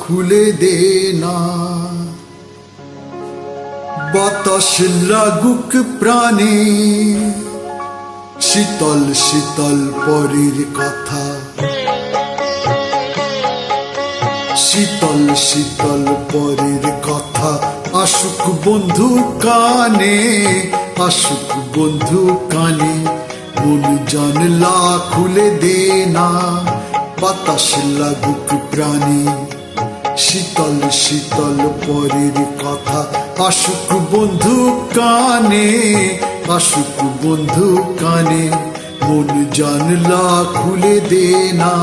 খুলে দে না বাতাস লাগুক প্রাণে, শীতল শীতল পরের কথা। শীতল শীতল পরের কথা, আসুক বন্ধু কানে, আসুক বন্ধু কানে, মন জানলা খুলে দে না বাতাস লাগুক প্রাণী শীতল শীতল পরের কথা আসুক বন্ধু কানে আসুক বন্ধু কানে মন জানলা খুলে দে না.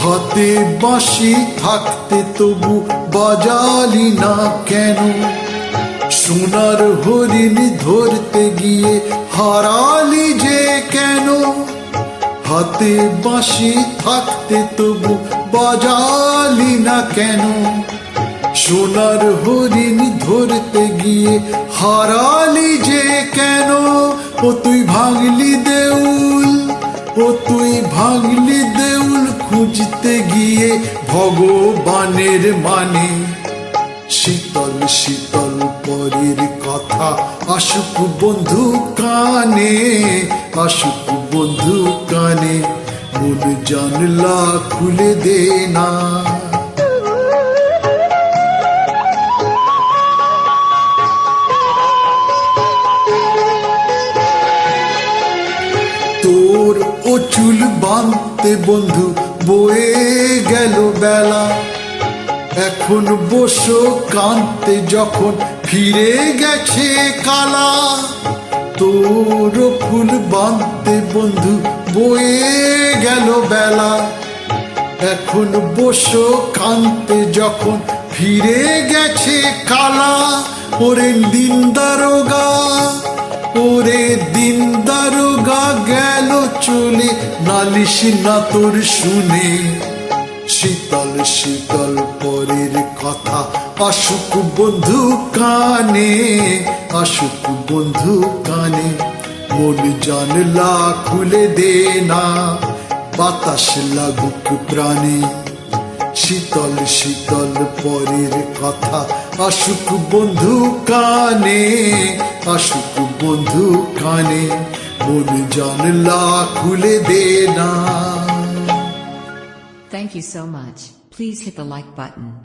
হাতে বাঁশি থাকতে তবু বাজালি না কেন? সোনার হরিণ ধরতে গিয়ে হারালি যে কেন? হাতে বাঁশি থাকতে তবু বাজালি না কেন? সোনার হরিণ ধরতে গিয়ে হারালি যে কেন? ও তুই ভাঙলি দেউল, ও তুই ভাঙলি দেউল খুঁজতে গিয়ে ভগবানের মানে। শীতল শীতল পরের কথা আসুক বন্ধু কানে, আসুক বন্ধু কানে, মন জানলা খুলে দে না। তোর ও চুল বাঁধতে বন্ধু বয়ে গেল বেলা। এখন বসো কানতে যখন ফিরে গেছে কালা। তোর ফুল বাঁধতে বন্ধু বয়ে গেল বেলা। এখন বসো কানতে যখন ফিরে গেছে কালা। ওরে দিন নালিশ না তোর শুনে শীতল শীতল পরের কথা। আসুক বন্ধু কানে, আসুক বন্ধু কানে। মন জানলা খুলে দে না, বাতাস লাগুক প্রাণে। শীতল শীতল পরের কথা। আসুক বন্ধু কানে, আসুক বন্ধু কানে। Thank you so much. Please hit the like button.